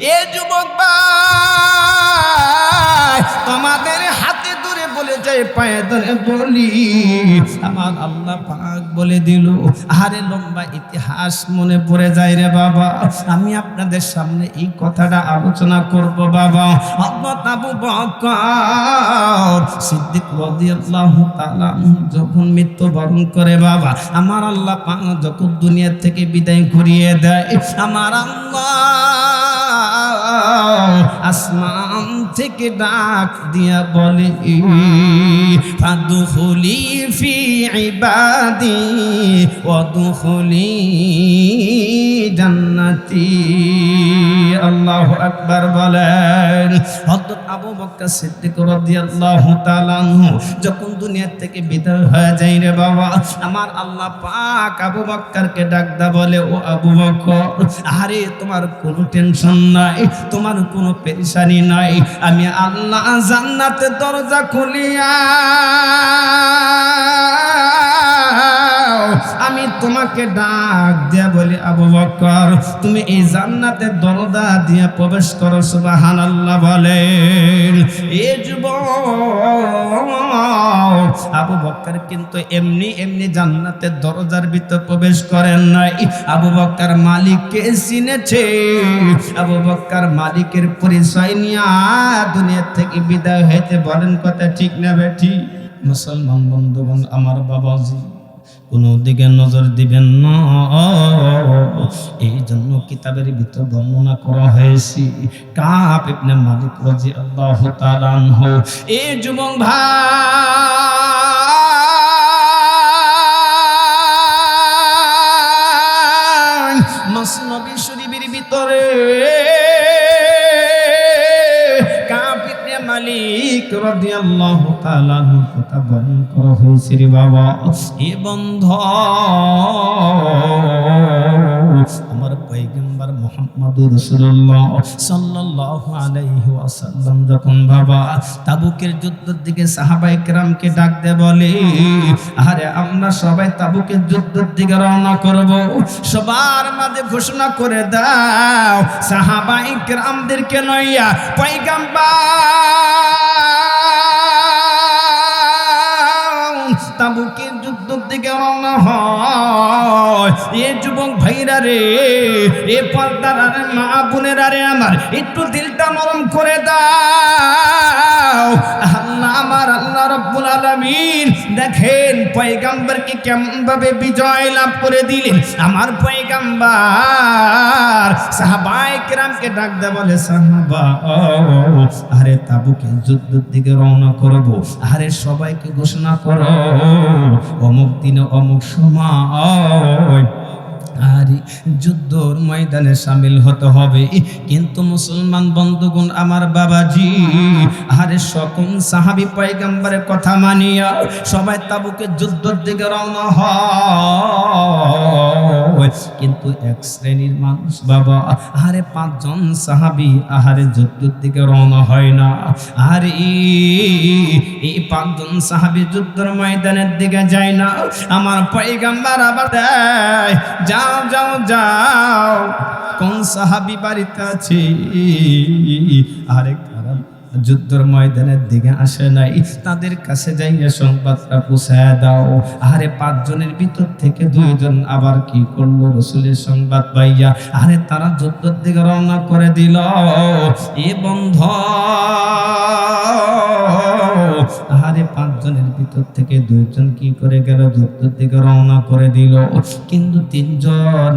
এ যুবক ভাই, তোমাদের হাতে ধরে বলে যায়, পায়ে ধরে বলি। আমার আল্লাহ পাক বলে দিল আরে লম্বা ইতিহাস মনে পড়ে যায় রে বাবা। আমি আপনাদের সামনে এই কথাটা আলোচনা করব বাবা। হযরত আবু বকর সিদ্দিক রাদিয়াল্লাহু তাআলা যখন মৃত্যুবরণ করে বাবা, আমার আল্লাহ পাক যখন দুনিয়া থেকে বিদায় করিয়ে দেয়, আমার আল্লাহ আসমান থেকে ডাক দিয়া বলে ফাদুখুলি ফি ইবাদি ওয়াদুখুলি জান্নাতি। আল্লাহ আকবার বলেন, হযরত আবু বকর সিদ্দিক রাদিয়াল্লাহু তাআলা যখন দুনিয়া থেকে বিদায় হয়ে যায় রে বাবা, আমার আল্লাহ পাক আবু বকরকে ডাকদা বলে, ও আবু বকর, আরে তোমার কোনো টেনশন নাই, তোমার কোনো পেরেশানি নাই, আমি আল্লাহ জান্নাতের দরজা খুলিয়া তোমাকে ডাক দিয়া বলি, আবু বকর, তুমি এই জান্নাতের দরজা দিয়া প্রবেশ করো, সুবহানাল্লাহ বলেন। এ যুবক, আবু বকর কিন্তু এমনি এমনি জান্নাতের দরজার ভিতর প্রবেশ করেন নাই। আবু বকর মালিককে চিনেছে। আবু বকর মালিকের পরিচয় নিয়ে দুনিয়া থেকে বিদায় হইতে বলেন, কথা ঠিক না বেঠি মুসলমান বন্ধুগণ, আমার বাবাজি কোনো দিকে নজর দিবেন না। এই জন্য কিতাবের ভিতর বর্ণনা করা হয়েছে কাপ ইবনে মালিক রাজি আল্লাহ তাআলাহু এই যুবক ভাই রাদিয়াল্লাহু তাআলা আনহুর কথা বর্ণনা করা হয়েছে রে বাবা। এ বন্ধ। আমার পয়গম্বর মুহাম্মদুর রাসূলুল্লাহ সাল্লাল্লাহু আলাইহি ওয়াসাল্লাম যখন বাবা তাবুকের যুদ্ধের দিকে সাহাবায়ে কেরামকে ডাক দে বলে আরে আমরা সবাই তাবুকের যুদ্ধের দিকে রওনা করব। সবার মাঝে ঘোষণা করে দাও সাহাবায়ে কেরামদেরকে লইয়া পয়গম্বর তাবুকের যুদ্ধের দিকে রওনা হয়। এ যুবক ভাইরা রে, এ পর্দার আরে মা বোনেরা রে আমার, একটু দিলটা নরম করে দাও। আমার আল্লাহ রব্বুল আলামিন দেখেন পয়গাম্বরকে কেমন ভাবে বিজয় লাভ করে দিলেন? আমার পয়গাম্বার সাহাবায়ে কেরামকে ডাক দে বলে, সাহাবা, আরে তাবুকে যুদ্ধের দিকে রওনা করব। আরে সবাইকে ঘোষণা করো, অমুক দিনে অমুক সময় আর যুদ্ধর ময়দানে সামিল হতে হবে। কিন্তু মুসলমান বন্ধুগণ, আমার বাবাজি, আরে সকল সাহাবি পয়গাম্বারের কথা মানিয়া সবাই তাবুকে যুদ্ধর দিকে রওনা হয়। কিন্তু এক শ্রেণির মানুষ বাবা, আরে পাঁচজন সাহাবি আহারে যুদ্ধের দিকে রওনা হয় না। আর এই পাঁচজন সাহাবি যুদ্ধের ময়দানের দিকে যায় না। আমার পয়গাম্বার আবার দেয় যাও যাও যাও। কোন সাহাবি বাড়িতে আছে? আরেক যুদ্ধের ময়দানের দিকে আসে নাই। তাদের কাছে যাইয়া সংবাদটা পৌঁছায় দাও। আরে পাঁচজনের ভিতর থেকে দুইজন আবার কি করল? রসুলের সংবাদ পাইয়া আরে তারা যুদ্ধের দিকে রওনা করে দিল। এ বন্ধ। আরে পাঁচজনের ভিতর থেকে দুইজন কি করে গেল? যুদ্ধের দিকে রওনা করে দিল। কিন্তু তিনজন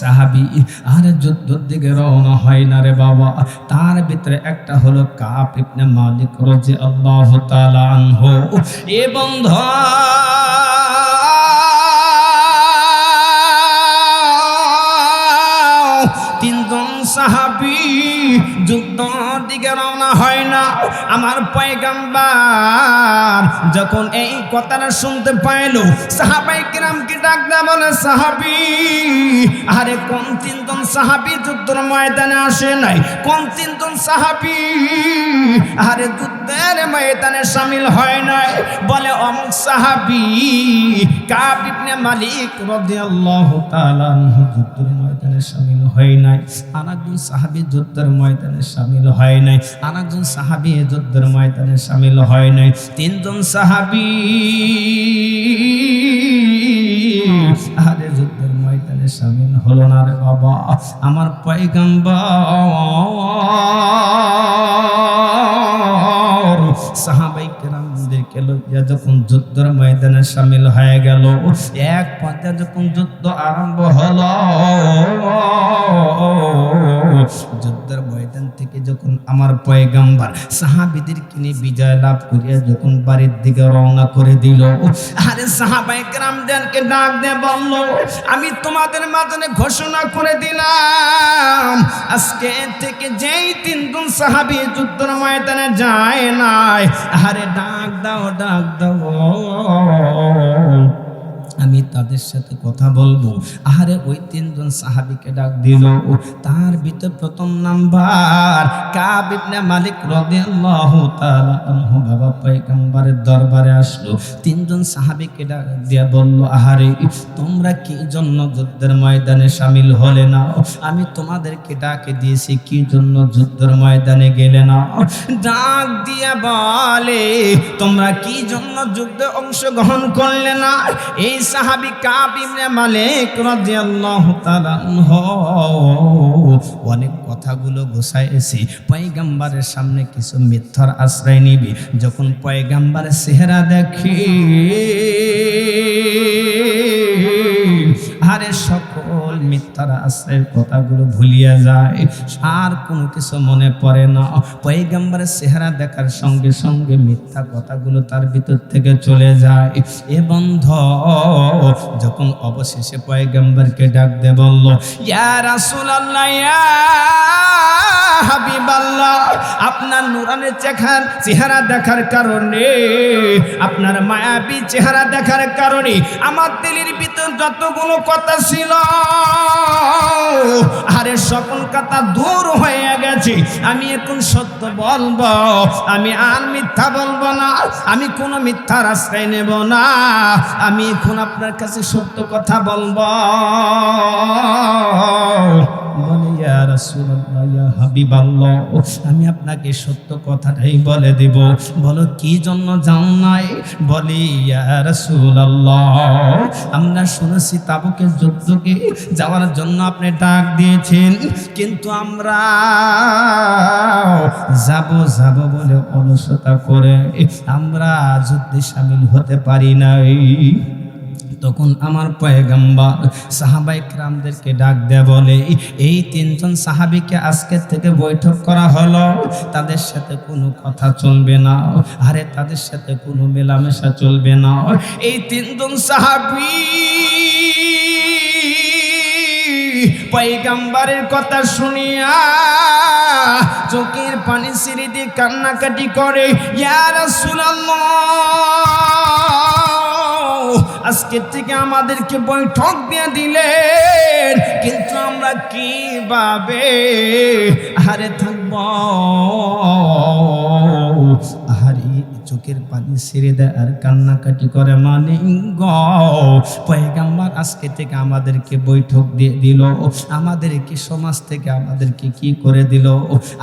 সাহাবি আর যুদ্ধের দিকে রওনা হয় না রে বাবা। তার ভিতরে একটা হলো কাপ ইবনে মালিক রাজি আল্লাহ তাআলা আনহু। এ বন্ধ, তিনজন সাহাবি যুদ্ধর দিকে রওনা হয় না। আমার পয়গাম্বার যখন এই কথাটা শুনতে পাইল, সাহাবাই কিরামকে ডাক দেয়া বলে, সাহাবি, আরে কোন তিনজন সাহাবি যুদ্ধের ময়দানে আসে নাই? কোন তিনজন সাহাবি? আরে যুদ্ধের ময়দানে সামিল হয় নাই। বলে, অমুক সাহাবি কাব ইবনে মালিক রাদিয়াল্লাহু তাআলা যুদ্ধের ময়দানে সামিল হয় নাই। আর একজন সাহাবি যুদ্ধের ময়দানে সামিল হয় নাই। আর একজন সাহাবি যুদ্ধের ময়দানে সামিল হয় নাই। তিনজন সাহাবি আরে যুদ্ধের ময়দানে সামিল হলো না রে বাবা। আমার পয়গাম্বার সাহাবাই কেরামদেরকে যখন যুদ্ধের ময়দানে সামিল হয়ে গেল, এক পর্যায়ে যখন যুদ্ধ আরম্ভ হলো, যুদ্ধের ময়দান থেকে যখন আমার পয়গাম্বার সাহাবিদের কিনে বিজয় লাভ করিয়া যখন বাড়ির দিকে রওনা করে দিল, আরে সাহাবাই কেরামদেরকে ডাক দিয়ে বলল, আমি তোমাদের মাঝে ঘোষণা করে দিলাম, আজকে থেকে যেই তিন তিনজন সাহাবি যুদ্ধের ময়দানে যায় নাই। আরে ডাক দাও ডাক দাও আমি তাদের সাথে কথা বলব। আহারে ওই তিনজন সাহাবিকে ডাক দিল তার ভিতর প্রথম নাম্বার কাব মালিক রাদিয়াল্লাহু তাআলা আনহু বাবা পয়গম্বরের দরবারে আসলো। তিনজন সাহাবিকে ডাক দিয়া বলল, আহারে, তোমরা কি জন্য যুদ্ধের ময়দানে শামিল হলে না? আমি তোমাদেরকে ডাকে দিয়েছি, কি জন্য যুদ্ধের ময়দানে গেলে না? ডাক দিয়া বলে, তোমরা কি জন্য যুদ্ধে অংশগ্রহণ করলে না? এই সাহাবি কাব ইবনে মালিক রাদিয়াল্লাহু তাআলা অনেক কথাগুলো গোছাইছি। পয়গাম্বারের সামনে কিছু মিথ্যার আশ্রয় নিবি। যখন পয়গাম্বারের চেহারা দেখি, আরে সকল মিথ্যার আশ্রয়ের কথাগুলো ভুলিয়া যায়। আর কোনো কিছু মনে পড়ে না। পয়গাম্বারের চেহারা দেখার সঙ্গে সঙ্গে মিথ্যা কথাগুলো তার ভিতর থেকে চলে যায়। এ বন্ধ। যখন অবশেষে পয়গাম্বারকে ডাক দে বলল, ইয়া রাসূলুল্লাহ, ইয়া হাবিবাল্লাহ, আপনার নুরানের চেহার চেহারা দেখার কারণে, আপনার মায়াবী চেহারা দেখার কারণে আমার দিলের ভিতর যতগুলো কথা ছিল আরে সকল কথা দূর হয়ে গেছে। আমি এখন সত্য বলব। আমি আর মিথ্যা বলব না। আমি কোনো মিথ্যার আশ্রয় নেব না। আমি এখন আপনার কাছে সত্য কথা বলব। বলে ইয়া রাসূলুল্লাহ, ইয়া হাবিবাল্লাহ, আমি আপনাকে সত্য কথাটাই বলে দেব। বলো, কি জন্য যাও নাই? বলি, ইয়া রাসূলুল্লাহ, আমরা শুনেছি তাবুকের যুদ্ধকে যাওয়ার জন্য আপনি ডাক দিয়েছেন, কিন্তু আমরা যাব যাব বলে অলসতা করে আমরা যুদ্ধে সামিল হতে পারি নাই। তখন আমার পয়গাম্বার সাহাবাই ক্রামদেরকে ডাক দেয়া বলে, এই তিনজন সাহাবিকে আজকের থেকে বৈঠক করা হলো। তাদের সাথে কোনো কথা চলবে না। আরে, তাদের সাথে কোনো মেলামেশা চলবে না। এই তিনজন সাহাবি পয়গাম্বারের কথা শুনিয়া চোখের পানি সিঁড়ি দিয়ে কান্নাকাটি করে ইয়ার আজকের থেকে আমাদেরকে বৈঠক দিয়ে দিলেন। কিন্তু আমরা কীভাবে হারে থাকব? চোখের পানি ছেড়ে দেয় আর কান্নাকাটি করে মানে পয়গাম্বার আজকে থেকে আমাদেরকে বৈঠক দিয়ে দিল। আমাদেরকে সমাজ থেকে আমাদেরকে কি করে দিল?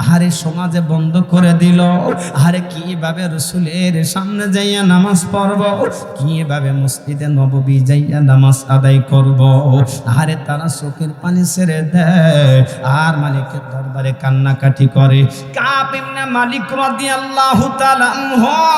আহারে সমাজে বন্ধ করে দিল। আহারে কীভাবে রসুলের সামনে যাইয়া নামাজ পড়ব? কীভাবে মসজিদে নববী যাইয়া নামাজ আদায় করব? আহারে তারা চোখের পানি ছেড়ে দেয়। আর মালিকের দরবারে কান্নাকাটি করে। না মালিক রাদিয়াল্লাহু তাআলা আনহু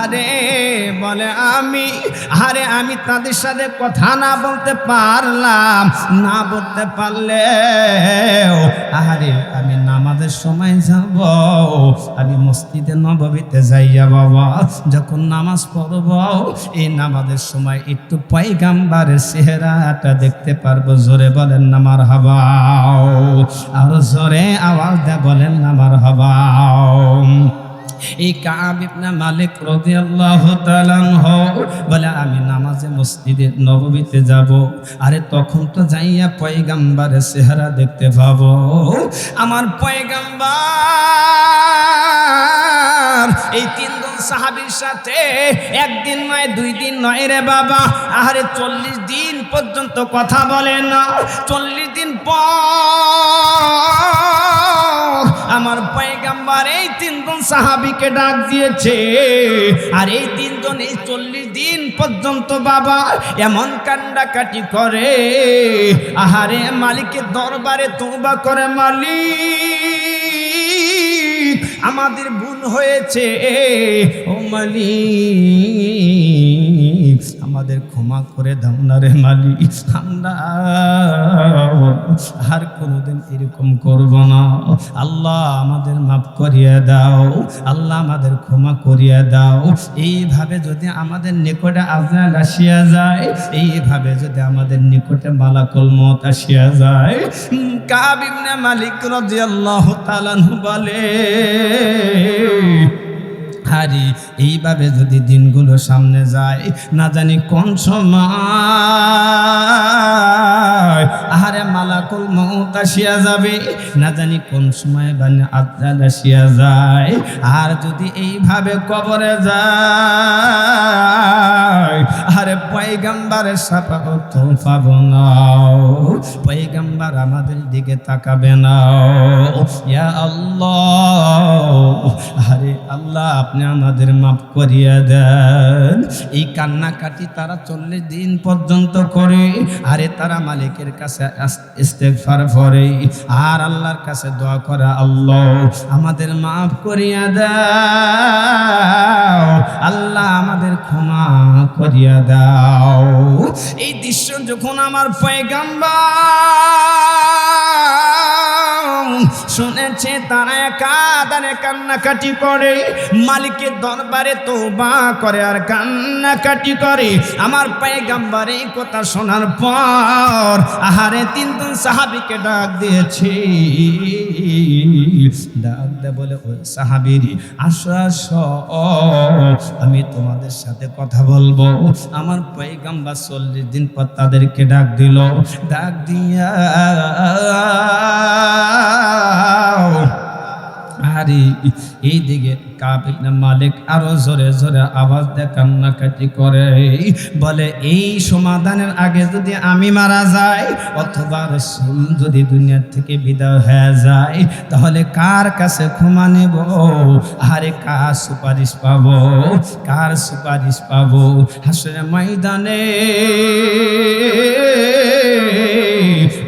আরে বলে আমি আরে আমি তাদের সাথে কথা না বলতে পারলাম, না বলতে পারলে আরে আমি নামাজের সময় যাব, আমি মসজিদে নববীতে যাইয়া বাবা, যখন নামাজ পড়ব, এই নামাজের সময় একটু পয়গাম্বারের চেহারাটা দেখতে পারব, জোরে বলেন নামার হাবাও আর জোরে আওয়াজ দেয় বলেন নামার হাবাও এই কাব ইবনে মালিক রাদিয়াল্লাহু তাআলা বলে, আমি নামাজে মসজিদে নববীতে যাব, আরে তখন তো যাইয়া পয়গাম্বারের চেহারা দেখতে পাবো। আমার পয়গাম্বার, এই তিনজন সাহাবির সাথে একদিন নয়, দুই দিন নয় রে বাবা আরে চল্লিশ দিন পর্যন্ত কথা বলে না। চল্লিশ দিন পর আমার পয়গাম্বার এই তিনজন সাহাবিকে ডাক দিয়েছে। আর এই তিনজন এই চল্লিশ দিন পর্যন্ত বাবা এমন কান্ডাকাটি করে। আহারে মালিকের দরবারে তোবা করে মালিক, আমাদের ভুল হয়েছে। ও মালিক আমাদের ক্ষমা করে দাও না রে মালিক আর কোনোদিন এরকম করব না। আল্লাহ আমাদের মাফ করিয়া দাও আল্লাহ আমাদের ক্ষমা করিয়ে দাও। এইভাবে যদি আমাদের নিকটে আজরাল আসিয়া যায় এইভাবে যদি আমাদের নিকটে মালাকুল মত আসিয়া যায় উম, কাব ইবনে মালিক রাদিয়াল্লাহু তাআলা বলে হারি। এইভাবে যদি দিনগুলো সামনে যায়, না জানি কোন সময় আহারে মালাকুল মৌত আসিয়া যাবে, না জানি কোন সময় বানে আজাল আসিয়া যায়। আর যদি এইভাবে কবরে যায় আরে পয়গাম্বারের সাপাত পাব না পয়গাম্বার আমাদের দিকে তাকাবে না। ইয়া আল্লাহ আরে আল্লাহ, আপনি আমাদের মাফ করিয়া দেন। এই কান্নাকাটি তারা চল্লিশ দিন পর্যন্ত করে, আরে তারা মালিকের কাছে ইস্তেগফার করে। আর আল্লাহর কাছে দোয়া করা, আল্লাহ আমাদের মাফ করিয়া দাও। আল্লাহ আমাদের ক্ষমা করিয়া দাও। এই দৃশ্য যখন আমার পয়গাম্বার শুনেছে তারা কাদানে কান্নাকাটি করে। মালিকের দরবারে তোবা করে আর কান্নাকাটি করে। আমার পায়গাম্বার এই কথা শোনার পর আহারে তিনজন সাহাবিকে ডাক দিয়েছে। ডাক দে বলে ওই সাহাবিরি আসো। আমি তোমাদের সাথে কথা বলব। আমার পয়গাম্বার চল্লিশ দিন পর তাদেরকে ডাক দিল। ডাক দিয়া আরে এই দিকে কাবিল মালিক আরও জোরে জোরে আওয়াজ দিয়ে, কান্নাকাটি করে। বলে, এই সমাধানের আগে যদি আমি মারা যাই, অথবা রসুল যদি দুনিয়ার থেকে বিদায় হয়ে যায়, তাহলে কার কাছে ক্ষমা নেব? আরে কার সুপারিশ পাবো? কার সুপারিশ পাবো? হাসরে ময়দানে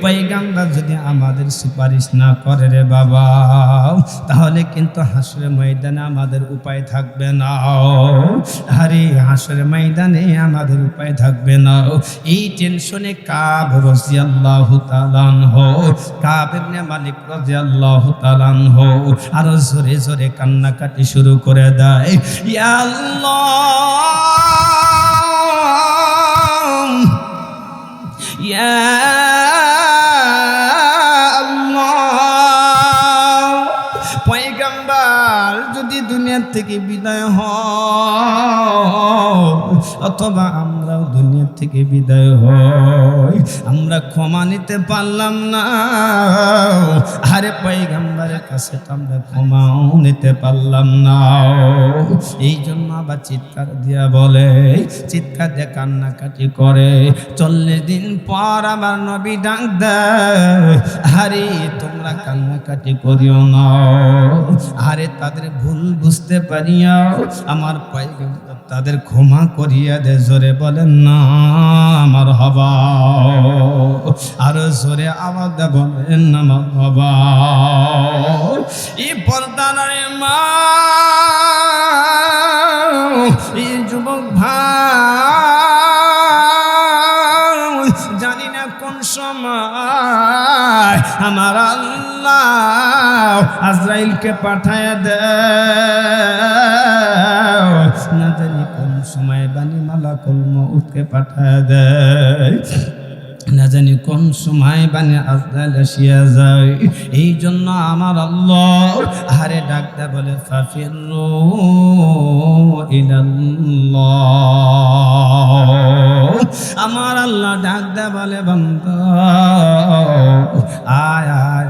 পৈগাম্বার যদি আমাদের সুপারিশ না করে রে বাবা, তাহলে কিন্তু হাসরে ময়দানে আমাদের উপায় থাকবে না। আরে হাসরে ময়দানে আমাদের উপায় থাকবে না। এই টেনশনে কাব রাদিয়াল্লাহু তাআলা হো কাব ইবনে মালিক রাদিয়াল্লাহু তাআলা হো আর জোরে জোরে কান্নাকাটি শুরু করে দেয়। আল্লাহ, ইয়া যদি দুনিয়ার থেকে বিদায় হয়। অথবা আমরাও দুনিয়ার থেকে বিদায় হই। আমরা ক্ষমা নিতে পারলাম না। আরে পয়গাম্বারের কাছে তো আমরা ক্ষমাও নিতে পারলাম না। এই জন্য আবার চিৎকার দিয়া বলে, চিৎকার দিয়ে কান্নাকাটি করে, চল্লিশ দিন পর আমার নবী ডাক দেয়। আরে তোমরা কান্নাকাটি করিও না। আরে তাদের ভুল বুঝতে পারিয়া আমার পয়গাম্বার তাদের ক্ষমা করিয়া দে, জোরে বলেন, না, আমার হবা। আর জোরে আওয়াজ বলেন, না, আমার হবা। এই পর্দানারে মা, এই যুবক ভাই, জানি না কোন সময় আমার আল্লাহ আজরাইলকে পাঠায় দে মালাকুল মউতকে পাঠায় দেয়। না জানি কোন সময় বানে আজদাল আসিয়া যায়। এই জন্য আমার আল্লাহ হারে ডাকতে বলে, ফাফির আমার আল্লাহ ডাকতে বলে, বন্ধ, আয় আয়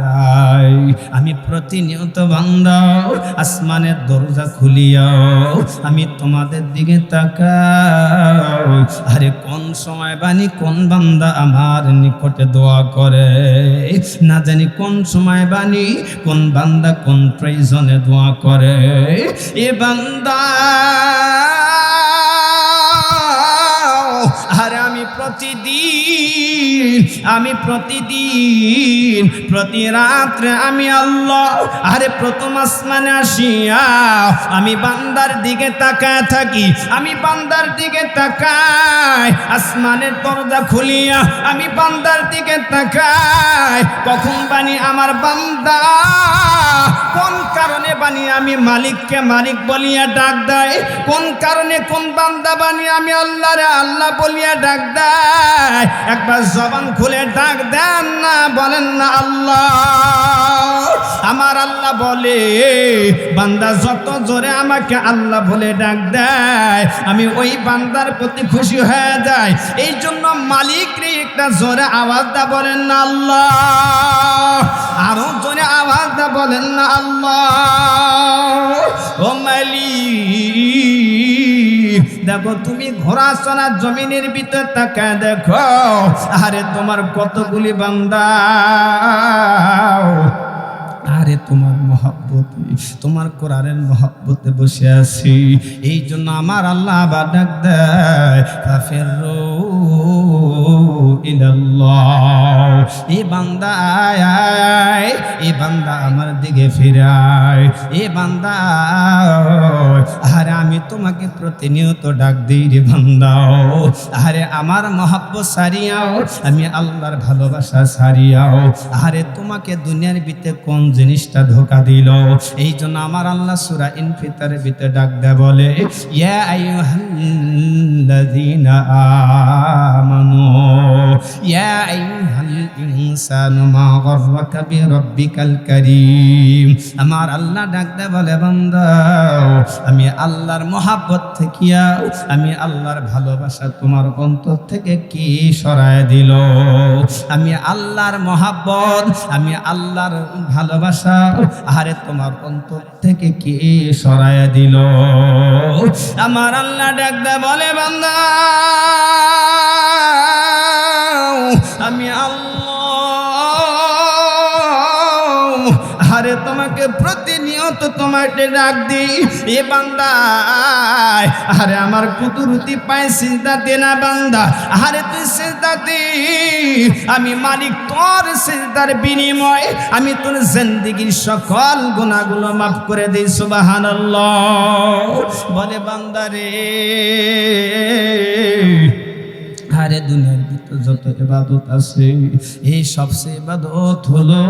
আমি প্রতিনিয়ত বান্দাও, আসমানের দরজা খুলিয়াও, আমি তোমাদের দিকে তাকাও। আরে কোন সময় বানি কোন বান্দা আমার নিকটে দোয়া করে? না জানি কোন সময় বানি কোন বান্দা কোন প্রয়োজনে দোয়া করে। এ বান্দা, আরে আমি প্রতিদিন আমি প্রতিদিন, প্রতি রাত্রে আমি আল্লাহ, আরে প্রথম আসমানে আসিয়া আমি বান্দার দিকে তাকায় থাকি, আমি বান্দার দিকে তাকাই আসমানের দরজা খুলিয়া আমি বান্দার দিকে তাকাই কখন বানি আমার বান্দা, কোন কারণে বানি আমি মালিককে মালিক বলিয়া ডাক দেয়, কোন কারণে কোন বান্দা বানি আমি আল্লাহ রে আল্লাহ বলিয়া ডাক দেয়, একবার জবান খুলে ডাক দেন না, বলেন না আল্লাহ। আমার আল্লাহ বলে, বান্দা যত জোরে আমাকে আল্লাহ বলে ডাক দেয়, আমি ওই বান্দার প্রতি খুশি হয়ে যাই। এই জন্য মালিক রে একটা জোরে আওয়াজ দা বলেন না আল্লাহ। আরও জোরে আওয়াজ দা বলেন না আল্লাহ। ও মালিক, দেখো তুমি ঘোড়া চলা জমিনের ভিতর তাকায় দেখো, আরে তোমার কতগুলি বান্দা? তোমার মহাব্বতে তোমার কোরআনের মহাব্বতে বসে আছি, এই জন্য আমার আল্লাহ আবার ডাক দেয়, কাফের এই বান্দা আয় আয় এই বান্দা আমার দিকে ফিরায় এই বান্দা আরে আমি তোমাকে প্রতিনিয়ত ডাক দিই রে বান্দাও আরে আমার মহাব্বত সারিয়াও, আমি আল্লাহর ভালোবাসা সারিয়াও। আরে তোমাকে দুনিয়ার ভিতরে কোন জিনিসটা ধোকা দিল। এই জন্য আমার আল্লাহ সুরা ইনফিতারের ভিতরে ডাক দেয় বলে, ইয়া আইয়ুহাল্লাযীনা আমানু, ইয়া আইয়ুহাল ইনসানু মা গররাকা বিরাব্বিকাল কারীম। আমার আল্লাহ ডাক দেয় বলে, বান্দা, আমি আল্লাহর মহাব্বত থেকে আমি আল্লাহর ভালোবাসা তোমার অন্তর থেকে কি সরায় দিল? আমি আল্লাহর মহাব্বত, আমি আল্লাহর ভালোবাসা আরে তোমার অন্তর থেকে কে সরায় দিল? আমার আল্লাহ ডাক দেয় বলে, বান্দা, আমি আল্লাহ। আরে তোমাকে প্রতিনিয়ত তোমাকে ডাক দিই, এ বান্দা আরে আমার কুতুরুতি পায় চিন্তা দে না বান্দা। আরে তুই চিন্তা দে। আমি মালিক তোর চিন্তার বিনিময় আমি তোর জিন্দিগির সকল গুণাগুলো মাফ করে দিই সুবাহান বলে বান্দারে আরে দুনিয়ার ভিতর যত এবাদত আছে, এই সবচেয়ে এবাদত হলো,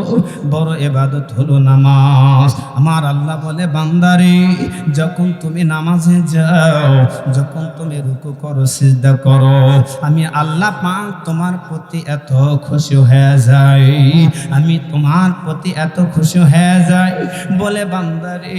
বড় এবাদত হলো নামাজ। আমার আল্লাহ বলে, বান্দারে, যখন তুমি নামাজে যাও, যখন তুমি রুকু করো, সিজদা করো, আমি আল্লাহ পাক তোমার প্রতি এত খুশি হয়ে যাই। আমি তোমার প্রতি এত খুশি হয়ে যাই। বলে, বান্দারে,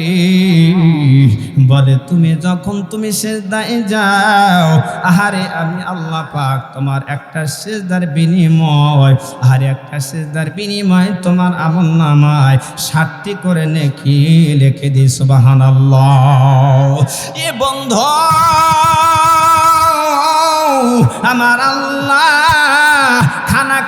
বলে, তুমি যখন তুমি সেজদায় যাও, আহারে, আমি আল্লাহ পাক তোমার একটা সেজদার বিনিময়, আর একটা সেজদার বিনিময় তোমার আমল নামায়। সাতটি করে নেকি লিখে দিই সুবাহান এ বন্ধ, আমার আল্লাহ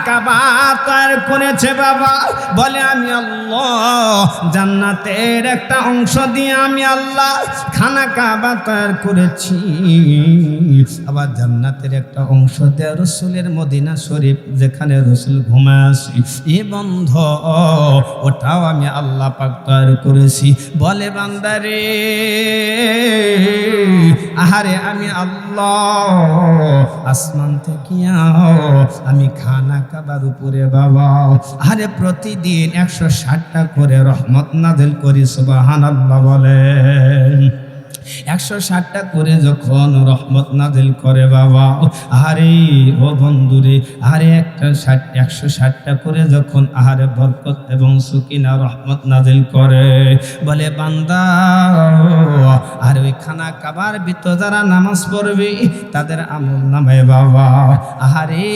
কাবা তৈরি করেছে বাবা। বলে, আমি আল্লাহ, জান্নাতের একটা অংশ দিয়ে আমি আল্লাহ খানা কাবা তৈরি করেছি। আবার জান্নাতের একটা অংশ দিয়ে রসুলের মদিনা শরীফ, যেখানে রসুল ঘুমায়। আসি এ বন্ধ, ওটাও আমি আল্লাহ পাক তৈরি করেছি। বলে, বান্দারে আহারে আমি আল্লাহ, আসমান থেকে আমি খানা কাবার উপরে বাবা। আহারে প্রতিদিন একশো ষাটটা করে রহমত নাদিল করি সুবাহান আল্লাহ বলেন। একশো ষাটটা করে যখন রহমত নাজিল করে বাবা আরে ও বন্ধুরে আরে একটা ষাট, একশো ষাটটা করে যখন আহারে বরকত এবং সুকিনা রহমত নাজিল করে, বলে, বান্দা, আর ওই খানা কাবার ভিতর যারা নামাজ পড়বে, তাদের আমল নামায় বাবা, আহারে,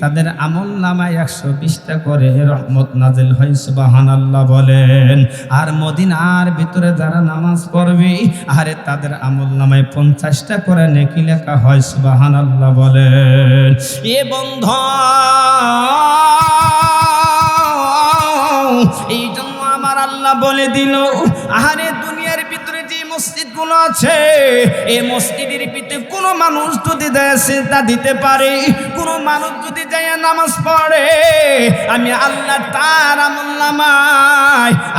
তাদের আমল নামায় একশো বিশটা করে রহমত নাজিল হয় সুবাহান আল্লাহ বলেন। আর মদিনার ভিতরে যারা নামাজ পড়বে? আরে তাদের আমল নামায় পঞ্চাশটা করে নেকি লেখা হয় সুবাহান আল্লাহ বলেন। এ বন্ধ। এই জন্য আমার আল্লাহ বলে দিল, আহারে, দুনিয়ার ভিতরে যে মসজিদগুলো আছে এই মসজিদের ভিতরে কোনো মানুষ যদি দেয় সেটা দিতে পারে, কোনো মানুষ যদি যায় নামাজ পড়ে, আমি আল্লাহ তার আমল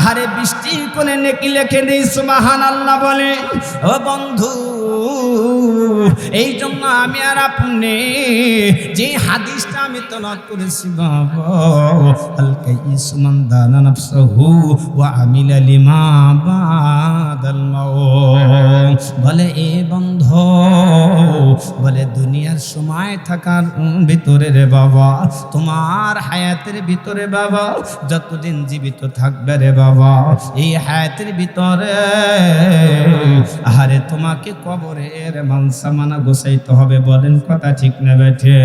হারে বৃষ্টি কোনে নেকি লেখে দিই সুবাহান আল্লাহ বলে। ও বন্ধু, এই জন্য আমি আর আপনি যে হাদিসটা আমি তলব করেছি, বাবা। হালকা ইসমান দানা নাফসাহু ওয়া আমিলা লিমা বাদাল মাউত। বলে, এ বন্ধ। বলে, দুনিয়ার সময় থাকার ভিতরে রে বাবা, তোমার হায়াতের ভিতরে বাবা, যতদিন জীবিত থাকবে রে বাবা, এই হায়াতের ভিতরে আহারে তোমাকে কবরের মানসামানা গোসাইতে হবে। বলেন, কথা ঠিক না, বেঠে।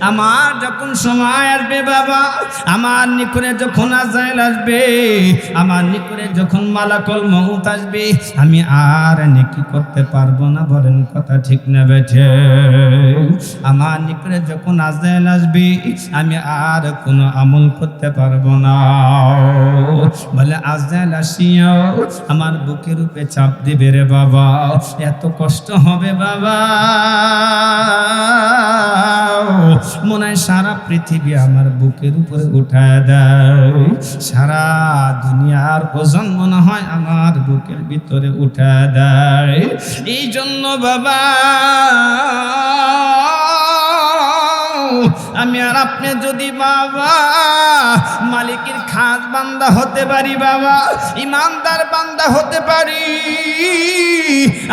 আমার যখন সময় আসবে বাবা, আমার নিকরে যখন আজাইল আসবে, আমার নিকরে যখন মালাকল মহুত আসবে, আমি আর নেকি করতে পারব না, বলেন কথা ঠিক না বেঠে। আমার নিকরে যখন আজাইল আসবে, আমি আর কোনো আমল করতে পারব না। বলে আজাইল আসিয়াও আমার বুকের উপরে চাপ দিবে রে বাবা, এত কষ্ট হবে বাবা। মনে হয় সারা পৃথিবী আমার বুকের উপরে উঠা দেয়। সারা দুনিয়ার ওজন মনে হয় আমার বুকের ভিতরে উঠা দেয়। এই জন্য বাবা আমি আর আপনি যদি বাবা, মালিকের খাস বান্দা হতে পারি বাবা, ইমানদার বান্দা হতে পারি।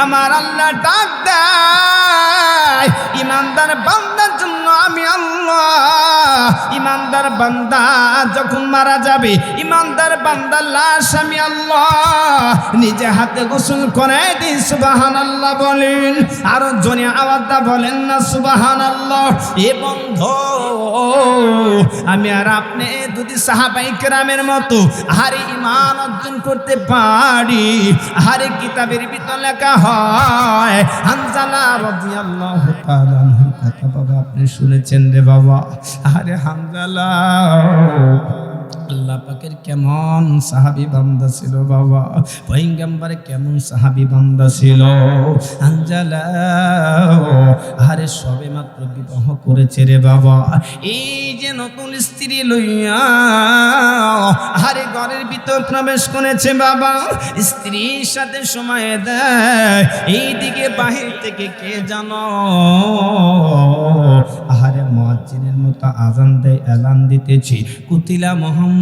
আমার আল্লাহ ডাক দেয়, ইমানদার বান্দার জন্য আমি আল্লাহ ইমানদার বান্দা, যখন মারা যাবে, ইমানদার বান্দার লাশ আমি আল্লাহ নিজে হাতে গোসল করে দিই সুবাহান আল্লাহ বলেন। আরও জনে আওয়াজটা বলেন না সুবাহান আল্লাহ এ বন্ধ, আমি আর আপনি যদি সাহাবাই কেরামের মতো হারে ইমান অর্জন করতে পারি। হারে কিতাবের ভিতর লেখা হয় হানজালা রাদিয়াল্লাহু তাআলা কথা আপনি শুনেছেন রে বাবা। আরে হানজালা আল্লাহ পাকের কেমন সাহাবি বান্দা ছিল বাবা? পৈঙ্গাম্বারে কেমন সাহাবি বান্দা ছিল? আঞ্জালা আরে সবে মাত্র বিবাহ করেছে রে বাবা। এই যে নতুন স্ত্রী লইয়া আরে ঘরের ভিতর প্রবেশ করেছে বাবা। স্ত্রীর সাথে সময় দেয় এই দিকে বাহির থেকে কে জানো? আহারে মহাজিনের মতো আজান দেয়, এলান দিতেছি। কুতিলা মোহাম্মদ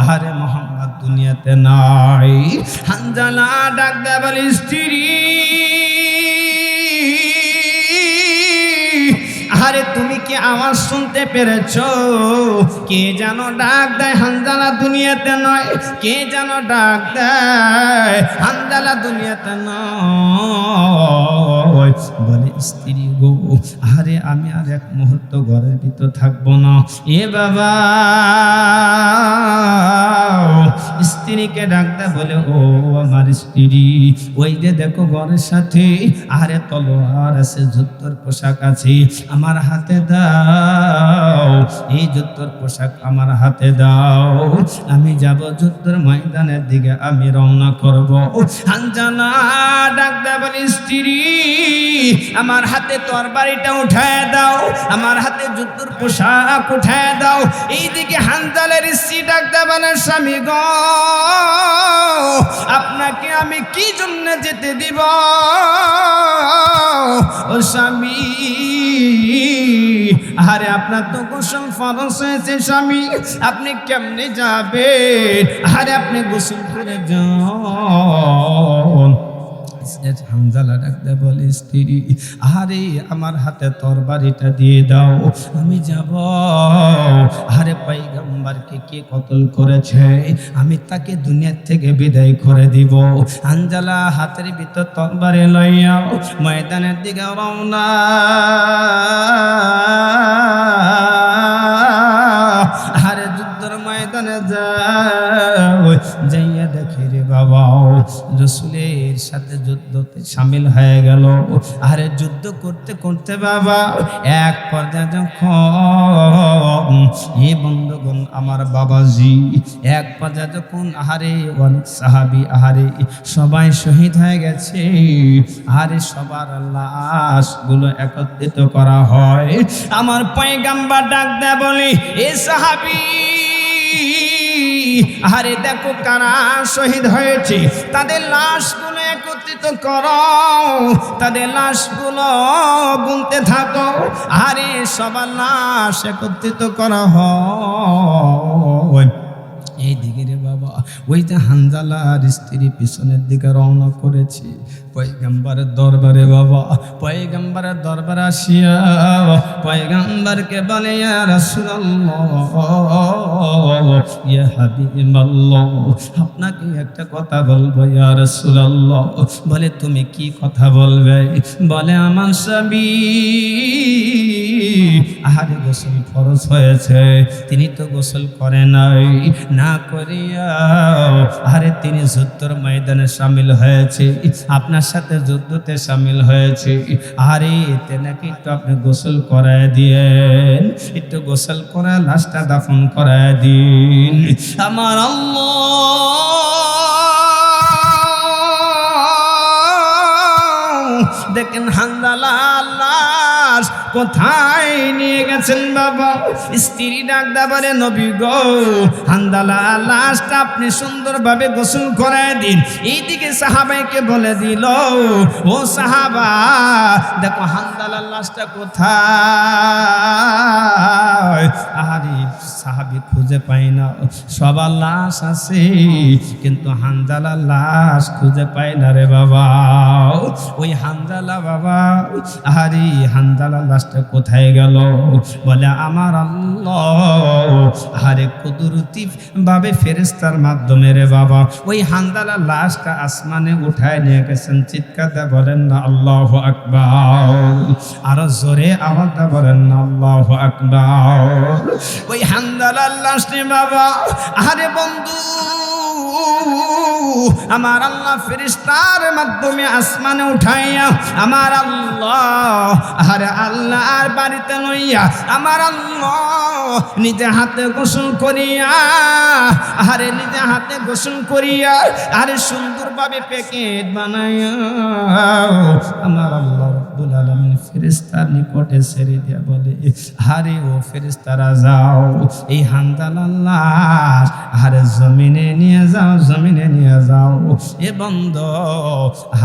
আহারে মোহাম্মদ, দুনিয়াতে নাই। হানজালা ডাক দেয় বলে, স্ত্রী আরে তুমি কি আওয়াজ শুনতে পেরেছ? কে যেন ডাক দেয় হানজালা দুনিয়াতে নয়। কে যেন ডাক দেয় হানজালা দুনিয়াতে নয়। বলে, স্ত্রী গো আরে আমি আর এক মুহূর্ত ঘরের ভিতর থাকব না। এ বাবা! স্ত্রীকে ডাক দেয় বলে, ও আমার স্ত্রী, ওই যে দেখো ঘরের সাথে আরে তলোয়ার আছে যুদ্ধর পোশাক আছে, আমার হাতে দাও, এই যুদ্ধর পোশাক আমার হাতে দাও, আমি যাব যুদ্ধের ময়দানের দিকে, আমি রওনা করব। হানজানা ডাক দেয় বলে, স্ত্রী, আমার হাতে তরবারিটা উঠায় দাও, আমার হাতে যুদ্ধর পোশাক উঠায় দাও। এইদিকে হানজালের স্ত্রী ডাক দেয় বলে, স্বামী গ, আপনাকে আমি কি জন্য যেতে দিব? ও স্বামী, আরে আপনার তো গোসল ফরস হয়েছে স্বামী, আপনি কেমনে যাবেন? আরে আপনি গোসল করে যান। হামজালা ডাকতে বলে, স্ত্রী আরে আমার হাতে তরবারিটা দিয়ে দাও, আমি যাব। আরে পাইগাম্বারকে কে কতল করেছে? আমি তাকে দুনিয়ার থেকে বিদায় করে দিব। আঞ্জালা হাতের ভিতর তরবারে লইয়া ময়দানের দিকে রওনা। আরে যুদ্ধের ময়দানে যাও, যাইয়া দেখে রে বাবা রসুলের সাথে যুদ্ধতে সামিল হয়ে গেল। আরে যুদ্ধ করতে করতে বাবা, এক পর্যায়ে যখন এ বন্ধুগণ আমার বাবাজি, এক পর্যায়ে যখন আহারে, অনেক সাহাবি আহারে সবাই শহীদ হয়ে গেছে। আরে সবার লাশগুলো একত্রিত করা হয়। আমার পয়গাম্বার ডাক দেয় বলে, এ সাহাবি আরে দেখো কারা শহীদ হয়েছে। তাদের লাশগুলো একত্রিত করো, তাদের লাশগুলো গুনতে থাকো। আরে, সবার লাশ একত্রিত করা হয়। এই দিকে রে বাবা, ওই যে হানজালার স্ত্রী পিছনের দিকে রওনা করেছে। পয়গাম্বারের দরবারে বাবা পয়গাম্বারের দরবার আসিয়া বলে রাসূলুল্লাহ, ইয়া হাবিবাল্লাহ, আপনাকে একটা কথা বলব, ইয়া রাসূলুল্লাহ। বলে, তুমি কি কথা বলবে? বলে, আমার স্বামী, আহারে গোসল ফরজ হয়েছে, তিনি তো গোসল করে নাই, না করিয়া আরে তিনি যুদ্ধর ময়দানে সামিল হয়েছে, আপনার সাথে যুদ্ধতে সামিল হয়েছে। আরে, এতে নাকি একটু আপনি গোসল করায় দিয়েন। একটু গোসল করা, লাশটা দাফন করায় দিন। আমার আল্লাহ! দেখেন হান্দালা লাশ কোথায় নিয়ে গেছেন বাবা? স্ত্রী ডাক দাবারে, নবী গো, হান্দালা লাশটা আপনি সুন্দরভাবে গোসল করায় দিন। এইদিকে সাহাবাইকে বলে দিল, ও সাহাবা, দেখো হান্দালা লাশটা কোথায়? আহারে সাহাবি খুঁজে পাই না। সবার লাশ আছে, কিন্তু হান্দালা লাশ খুঁজে পাই না রে বাবা। ওই হান্দালা বাবা, আহারে হান্দালা লাশটা কোথায় গেল? বলে, আমার আল্লাহ, আহারে কুদরতি ভাবে ফেরেস্তার মাধ্যমে রে বাবা। ওই হান্দালা লাশটা আসমানে উঠায় নিয়ে গেছেন। চিৎকারটা বলেন না, আল্লাহ আকবার। আরও জোরে আওয়াজটা বলেন না, আল্লাহ আকবার। ওই বাবা। আরে বন্ধু, আমার আল্লাহ ফেরিস্তার মাধ্যমে আসমানে উঠাইয়া, আমার আল্লাহ আরে আল্লাহর বাড়িতে লইয়া, আমার আল্লাহ নিজে হাতে গোসল করিয়া আরে নিজে হাতে গোসল করিয়া, আরে সুন্দরভাবে প্যাকেট বানাইয়া আমার আল্লাহ রব্বুল আলামিন ফেরেশতার নিকটে ছেড়ে দিয়া বলে আরে ও ফেরেশতারা, যাও, এই হান্দাল আল্লাহ আরে জমিনে নিয়ে যাও, জমিনে নিয়ে যাও, এ বন্ধ।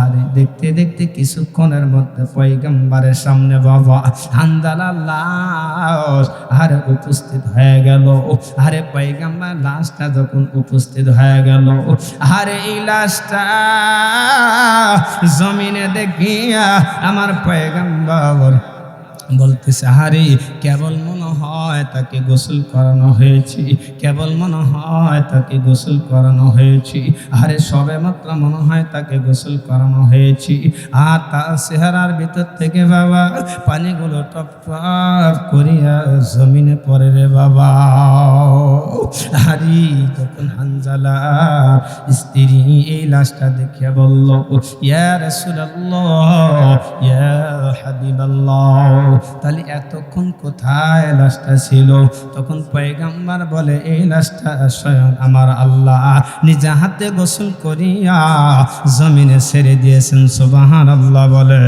আরে দেখতে দেখতে কিছুক্ষণের মধ্যে পয়গম্বরের সামনে, বাবা, হান্দাল আল্লাহ আরে উপস্থিত হয়ে গেল। আরে পয়গম্বর লাশটা যখন উপস্থিত হয়ে গেল আরে এই লাশটা জমিনে দেখিয়া আমার পয়গম্বর। বলতেছে আরে কেবল মনে হয় তাকে গোসল করানো হয়েছে, কেবল মনে হয় তাকে গোসল করানো হয়েছে আরে সবে মাত্র মনে হয় তাকে গোসল করানো হয়েছে। আর তার চেহারার ভিতর থেকে বাবা পানিগুলো টপ টপ করিয়া জমিনে পড়ে রে বাবা। আরে তখন হানজালা স্ত্রী এই লাশটা দেখিয়া বলল, ইয়া রাসূলুল্লাহ, ইয়া হাবিবাল্লাহ। তাহলে এতক্ষণ কোথায় লাশটা ছিল? তখন পয়গাম্বার বলে, এই লাশটা স্বয়ং আমার আল্লাহ। নিজে হাতে গোসল করিয়া জমিনে ছেড়ে দিয়েছেন সুবাহান আল্লাহ বলে।